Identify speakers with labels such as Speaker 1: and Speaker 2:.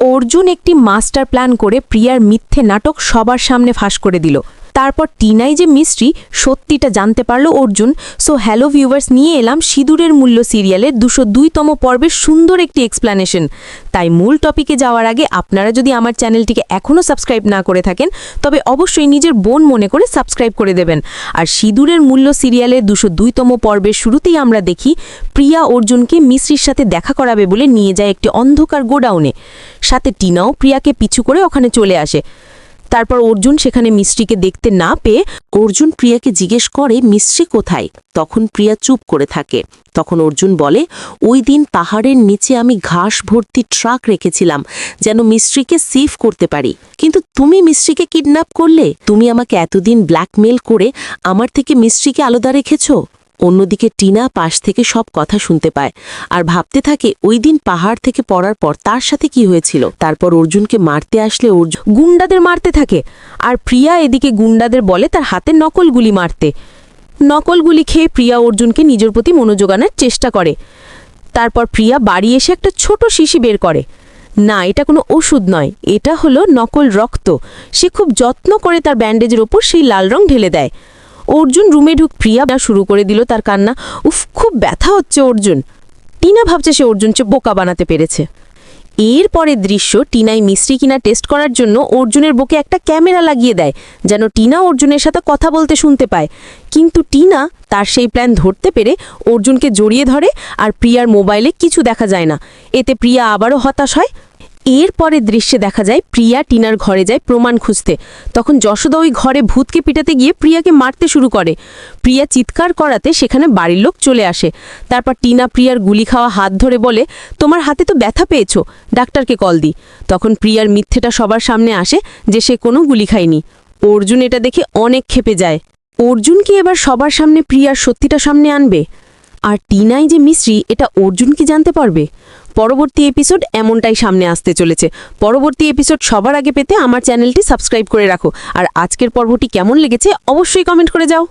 Speaker 1: অর্জুন একটি master plan করে প্রিয়ার মিথ্যে নাটক সবার সামনে ফাঁস করে দিল। তারপর টিনাই যে মিস্ট্রি সত্যিটা জানতে পারল অর্জুন। সো হ্যালো ভিউয়ার্স নিয়ে এলাম সিঁদুরের মূল্য সিরিয়ালের দুশো দুইতম পর্বের সুন্দর একটি এক্সপ্লানেশন তাই মূল টপিকে যাওয়ার আগে আপনারা যদি আমার চ্যানেলটিকে এখনও সাবস্ক্রাইব না করে থাকেন, তবে অবশ্যই নিজের বোন মনে করে সাবস্ক্রাইব করে দেবেন। আর সিঁদুরের মূল্য সিরিয়ালের দুশো দুইতম পর্বের শুরুতেই আমরা দেখি, প্রিয়া অর্জুনকে মিশ্রির সাথে দেখা করাবে বলে নিয়ে যায় একটি অন্ধকার গোডাউনে। সাথে টিনাও প্রিয়াকে পিছু করে ওখানে চলে আসে। তারপর অর্জুন সেখানে মিস্ত্রিকে দেখতে না পেয়ে
Speaker 2: অর্জুন প্রিয়াকে জিজ্ঞেস করে মিস্ত্রি কোথায়? তখন প্রিয়া চুপ করে থাকে। তখন অর্জুন বলে, ওই দিন পাহাড়ের নিচে আমি ঘাস ভর্তি ট্রাক রেখেছিলাম, যেন মিস্ত্রিকে সেভ করতে পারি। কিন্তু তুমি মিস্ত্রিকে কিডন্যাপ করলে? তুমি আমাকে এতদিন ব্ল্যাকমেল করে আমার থেকে মিস্ত্রিকে আলাদা রেখেছো? অন্যদিকে টিনা পাশ থেকে সব কথা শুনতে পায় আর ভাবতে থাকে ওই দিন পাহাড় থেকে পড়ার পর তার সাথে কি হয়েছিল। তারপর অর্জুনকে মারতে আসলে অর্জুন
Speaker 1: গুন্ডাদের মারতে থাকে আর প্রিয়া এদিকে গুন্ডাদের বলে তার হাতে নকল গুলি মারতে। নকল গুলি খেয়ে প্রিয়া অর্জুনকে নিজের প্রতি মনোযোগানোর চেষ্টা করে। তারপর প্রিয়া বাড়ি এসে একটা ছোট শিশি বের করে। না, এটা কোনো ওষুধ নয়, এটা হলো নকল রক্ত। সে খুব যত্ন করে তার ব্যান্ডেজের ওপর সেই লাল রং ঢেলে দেয়। অর্জুন রুমে ঢুক প্রিয়া শুরু করে দিল তার কান্না। উফ, খুব ব্যথা হচ্ছে অর্জুন। টিনা ভাবছে সে অর্জুনকে বোকা বানাতে পেরেছে। এর পরের দৃশ্য টিনাই মিস্ত্রি কিনা টেস্ট করার জন্য অর্জুনের বুকে একটা ক্যামেরা লাগিয়ে দেয়, যেন টিনা অর্জুনের সাথে কথা বলতে শুনতে পায়। কিন্তু টিনা তার সেই প্ল্যান ধরতে পেরে অর্জুনকে জড়িয়ে ধরে আর প্রিয়ার মোবাইলে কিছু দেখা যায় না। এতে প্রিয়া আবারও হতাশ হয় এর পরের দৃশ্যে দেখা যায় প্রিয়া টিনার ঘরে যায় প্রমাণ খুঁজতে। তখন যশোদা ওই ঘরে ভূতকে পিটাতে গিয়ে প্রিয়াকে মারতে শুরু করে। প্রিয়া চিৎকার করাতে সেখানে বাড়ির লোক চলে আসে। তারপর টিনা প্রিয়ার গুলি খাওয়া হাত ধরে বলে, তোমার হাতে তো ব্যথা পেয়েছ, ডাক্তারকে কল দি। তখন প্রিয়ার মিথ্যেটা সবার সামনে আসে যে সে কোনো গুলি খায়নি। অর্জুন এটা দেখে অনেক ক্ষেপে যায়। অর্জুন কি এবার সবার সামনে প্রিয়ার সত্যিটা সামনে আনবে? আর টিনাই যে মিস্ত্রি, এটা অর্জুন কি জানতে পারবে? পরবর্তী এপিসোড এমনটাই সামনে আসতে চলেছে। পরবর্তী এপিসোড সবার আগে পেতে আমার চ্যানেলটি সাবস্ক্রাইব করে রাখো। আর আজকের পর্বটি কেমন লেগেছে অবশ্যই কমেন্ট করে যাও।